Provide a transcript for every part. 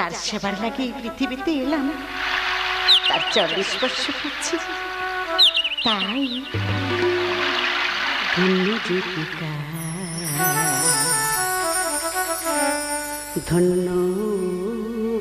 যার সেবার লাগে এই পৃথিবীতে এলাম, তার চরণ স্পর্শ করছি। তাই ধন্য জ্যোতিকা ধন্য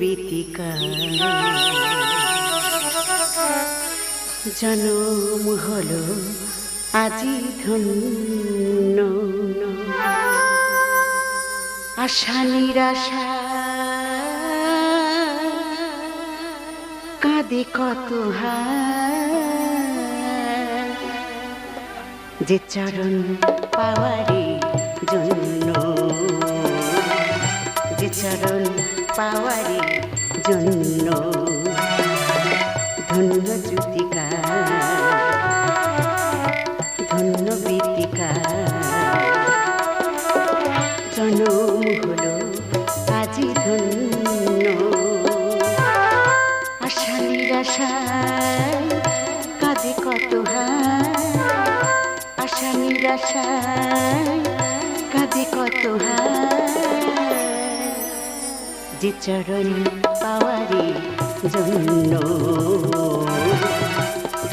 বিতিকা। জনম হলো আজি ধন্য। আশা নিরাশা কাঁদে কত যে চরণ পাওয়ারে জন্য যে চরণ পাওয়ারে জন্য নিরাশায় কাঁদে কত হায়? আশা নিরাশায় কাঁদে কত হায়? যে চরণ পাওয়ারে জন্য,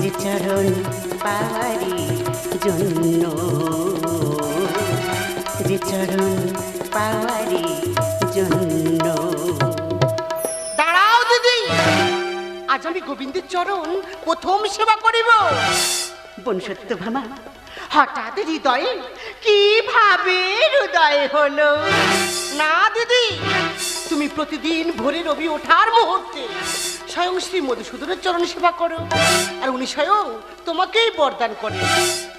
যে চরণ পাওয়ারে জন্য, যে চরণ পাওয়ারে জন্য। আজ আমি গোবিন্দের চরণ প্রথম সেবা করিব। বন সত্য ভামা হঠাৎ হৃদয়ে কীভাবে হৃদয় হলো? না দিদি তুমি প্রতিদিন ভোরে রবি ওঠার মুহূর্তে স্বয়ং শ্রী মধুসূদনের চরণ সেবা করো আর উনি স্বয়ং তোমাকেই বরদান করেন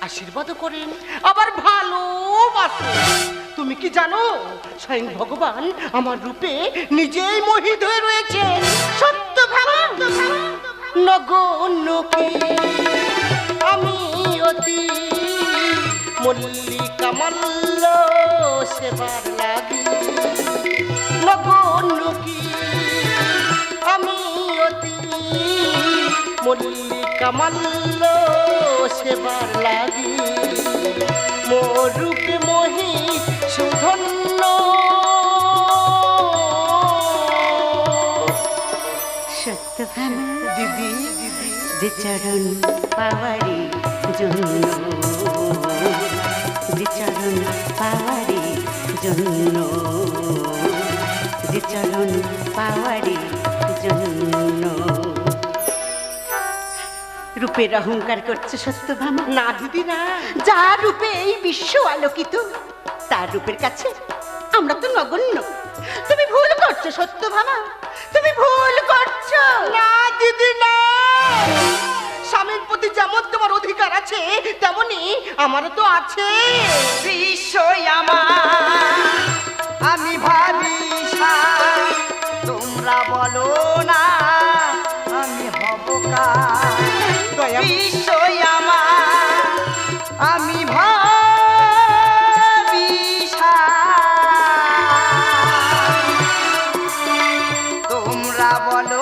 আশীর্বাদও করেন আবার ভালোবাসেন তুমি কি জানো স্বয়ং ভগবান আমার রূপে নিজেই মোহিত হয়ে রয়েছে সত্য ভাবা কি আমি অতি মল্লিকা মাল্য সেবার লাগি। নগণ্য কি আমি অতি মল্লিকা মাল্য সেবার লাগি। মোরূপে মোহি সুধন্য। দিদি দিদি। যে চরণ পাওয়ারে জন্য যে চরণ পাওয়ারে জন্য যে চরণ পাওয়ারে জন্য রূপের অহংকার করছে সত্যভামা না দিদি না। যার রূপে এই বিশ্ব আলোকিত তার রূপের কাছে আমরা তো নগণ্য। তুমি ভুল করছ সত্যভামা তেমনি আমারও তো আছে। বিষয় আমার আমি ভাবি তোমরা বলো না আমি হব বিষয় আমার আমি ভাবি তোমরা বলো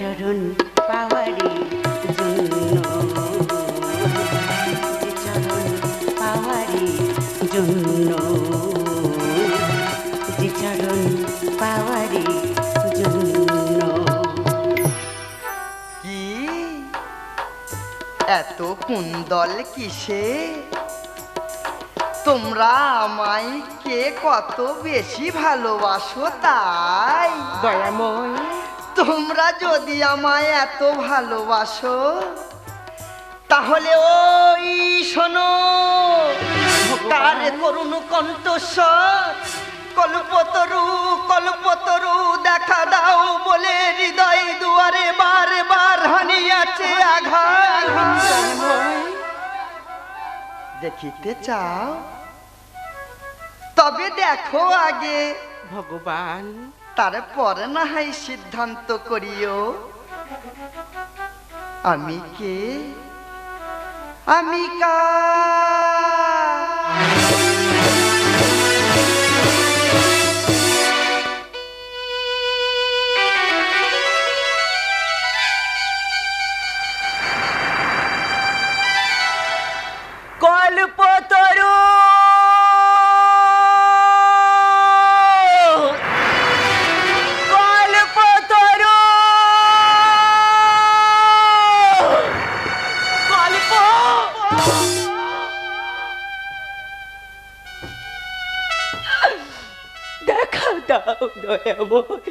চরণ পাওয়ারে জন্য। চরণ পাওয়ারে জন্য চরণ পাওয়ারে জন্য কি? এত কুন্দল কিসে? তোমরা আমায় কে কত বেশি ভালোবাসো তাই? দয়াময় তোমরা যদি আমায় এত ভালোবাসো, তাহলে ওই শোনো, তার করুণ কণ্ঠস্বর, কল্পতরু কল্পতরু দেখা দাও বলে হৃদয় দুয়ারে বারে বার হানিয়াছে আঘাত। দেখিতে চাও, তবে দেখো আগে। ভগবান তারপরে না হয় সিদ্ধান্ত করিও। আমি কে? আমি কা দাও দয়াময়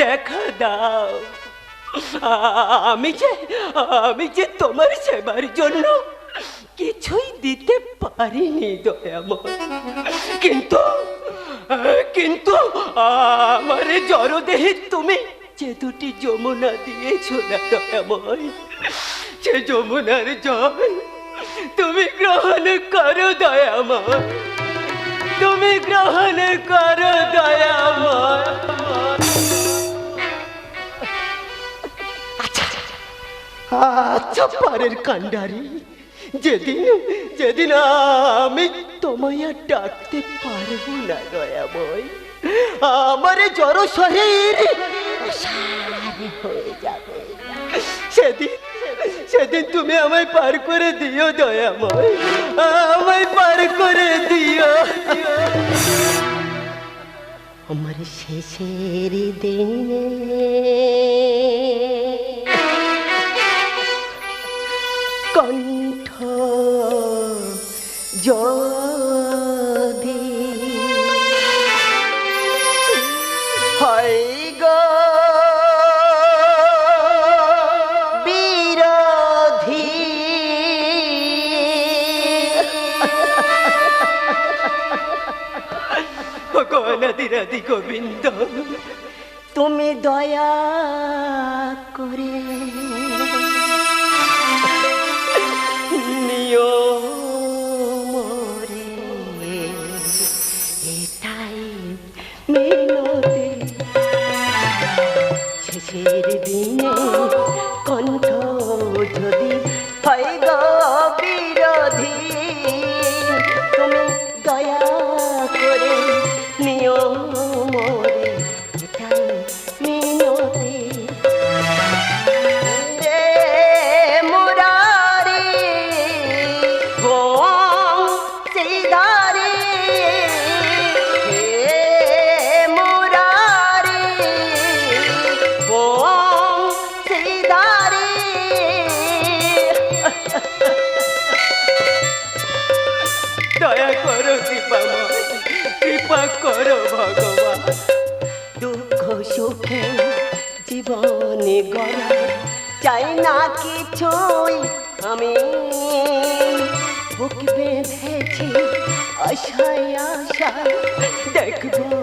দেখা দাও। আমি যে আমি যে তোমার সেবার জন্য কিছুই দিতে পারিনি দয়াময় কিন্তু কিন্তু আমার জড়দেহে তুমি যে দুটি যমুনা দিয়েছ না দয়াময় সে যমুনার জল তুমি গ্রহণ করো দয়াময় তুমি গ্রহণ করো দয়াময় আচ্ছা পারের কান্ডারি যেদিন যেদিন আমি তোমায় ডাকতে পারব না দয়াময় আমার জড় শরীর হয়ে যাবে। সেদিন সেদিন তুমি আমায় পার করে দিও, দয়া দয়াময় আমায় পার করে দিও আমার শেষের দিনে কণ্ঠ যদি গণাদি রাধি গোবিন্দ। তুমি দয়া করে নিও শেষের দিনে কণ্ঠ যদি হয় চাই না কিছুই। আমি বুক বেঁধেছি আশায় আশা দেখব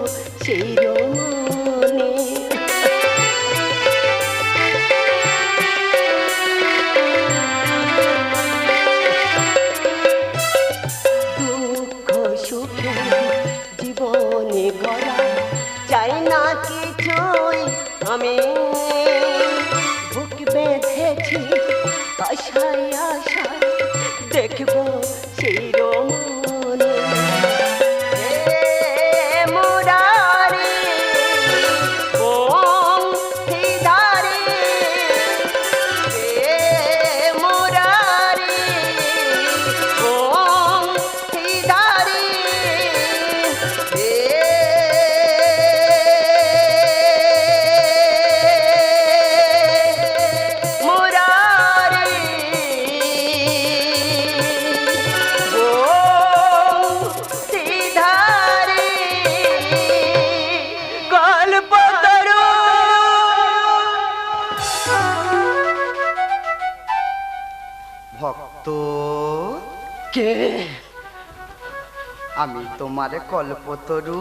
ভক্ত কে? আমি তোমারে কল্পতরু।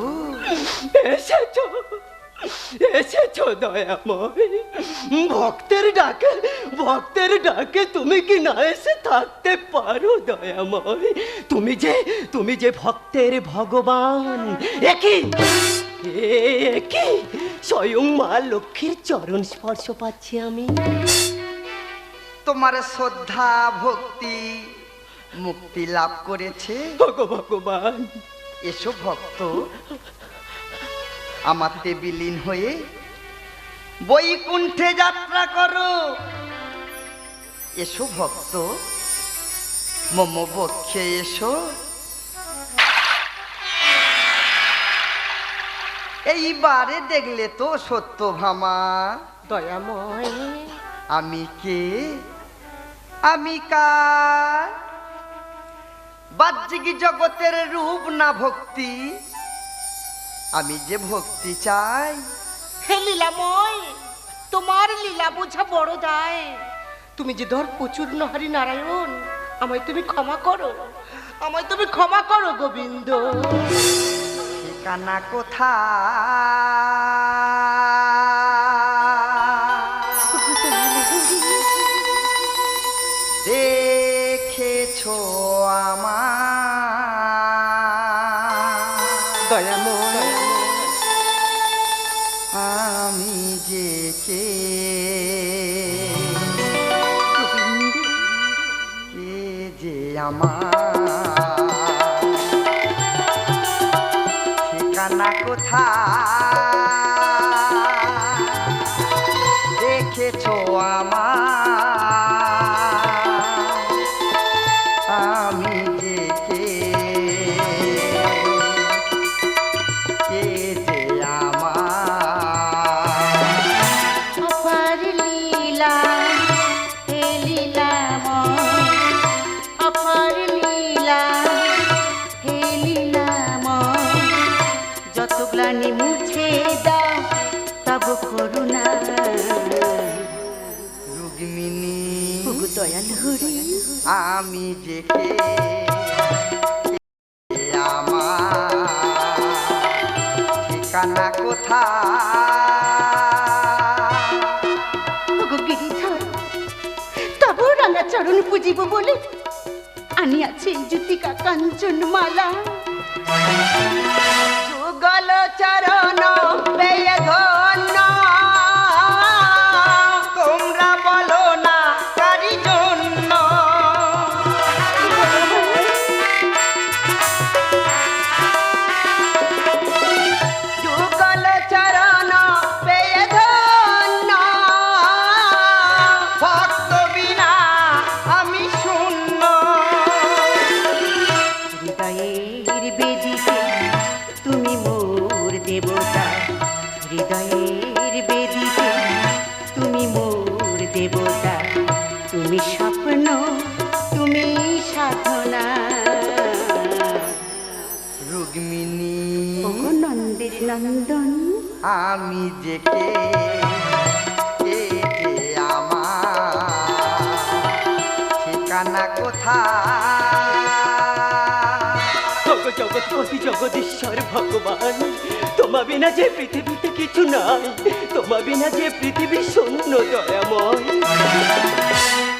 এসেছ? এসেছ দয়াময়? ভক্তের ডাকে ভক্তের ডাকে তুমি কি না এসে থাকতে পারো দয়াময়? তুমি যে তুমি যে ভক্তের ভগবান একই একই স্বয়ং মা লক্ষ্মীর চরণ স্পর্শ পাচ্ছি আমি। তোমার শ্রদ্ধা ভক্তি মুক্তি লাভ করেছে। ভগবান এসো ভক্ত আমাতে বিলীন হয়ে বৈকুণ্ঠে যাত্রা করো। এসো ভক্ত মম বক্ষে এসো। এইবারে দেখলে তো সত্য ভামা। দয়াময়। আমি কে? আমি কার? বাহ্যিক জগতের রূপ না ভক্তি? আমি যে ভক্তি চাই। হে লীলাময় তোমার লীলা বোঝা বড় দায়। তুমি যে ধর প্রচুর নহারি নারায়ণ আমায় তুমি ক্ষমা করো আমায় তুমি ক্ষমা করো গোবিন্দ। ঠিকানা কোথা দাও তব করুণা। রুক্মিণী ওগো দয়াল হরি। আমি যে আমার ঠিকানা কোথা তব রাঙা চরণ পুজিব বলে আনি আছে এই জ্যোতিকা কাঞ্চন মালা হৃদয়ের বেদিতে তুমি মোর দেবতা তুমি স্বপ্ন তুমি সাধনা। রুক্মিণী ও নন্দের নন্দন। আমি যে কে আমার। ঠিকানা কোথা ওগো জগৎপতি ভগবান। তোমা বিনা যে পৃথিবীতে কিছু নাই, তোমা বিনা যে পৃথিবী শূন্য দয়াময়।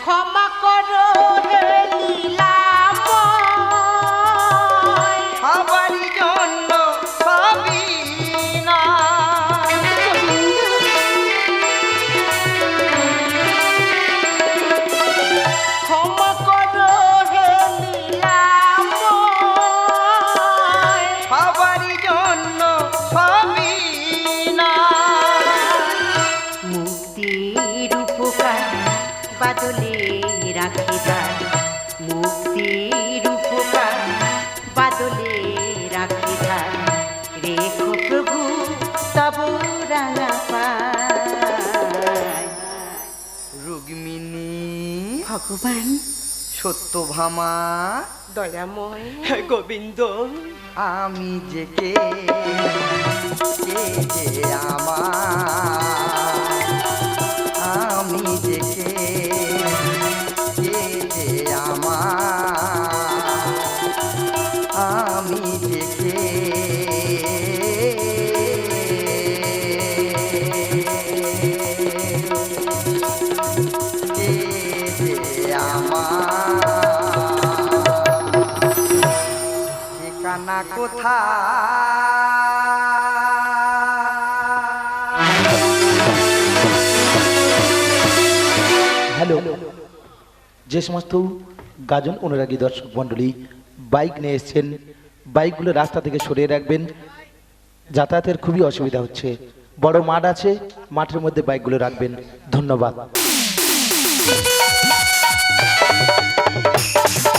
ক্ষমা ভগবান। সত্যভামা দয়াময়। হে গোবিন্দ আমি যে কে? কে যে আমার? আমি যে ঠিকানা কোথা হ্যালো। যে সমস্ত গাজন অনুরাগী দর্শক মণ্ডলী বাইক নিয়ে এসছেন, বাইকগুলো রাস্তা থেকে সরিয়ে রাখবেন। যাতায়াতের খুবই অসুবিধা হচ্ছে। বড় মাঠ আছে, মাঠের মধ্যে বাইকগুলো রাখবেন। ধন্যবাদ।